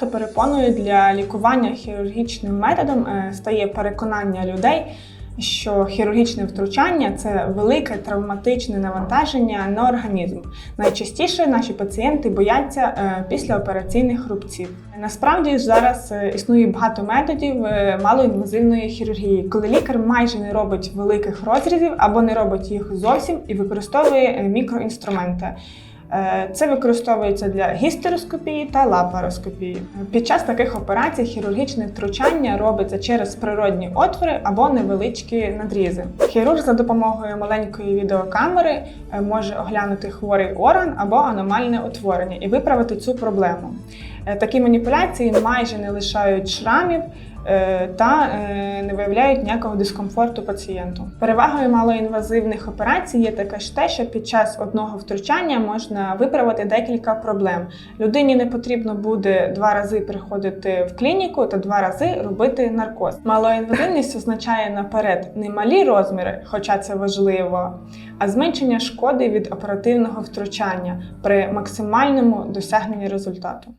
часто перепоною для лікування хірургічним методом е, стає переконання людей, що хірургічне втручання це велике травматичне навантаження на організм. Найчастіше наші пацієнти бояться е, післяопераційних рубців. Насправді зараз е, існує багато методів малоінвазивної хірургії, коли лікар майже не робить великих розрізів або не робить їх зовсім і використовує мікроінструменти. Е, Це використовується для гістероскопії та лапароскопії. Під час таких операцій хірургічне втручання робиться через природні отвори або невеличкі надрізи. Хірург за допомогою маленької відеокамери е, може оглянути хворий орган або аномальне утворення і виправити цю проблему. Е, Такі маніпуляції майже не лишають шрамів е, та е, не виявляють ніякого дискомфорту пацієнту. Перевагою малоінвазивних операцій є таке ж те, що під час одного втручання можна виправити декілька проблем. Людині не потрібно буде два рази приходити в клініку та два рази робити наркоз. Малоінвазивність означає наперед не малі розміри, хоча це важливо, а зменшення шкоди від оперативного втручання при максимальному досягненні результату.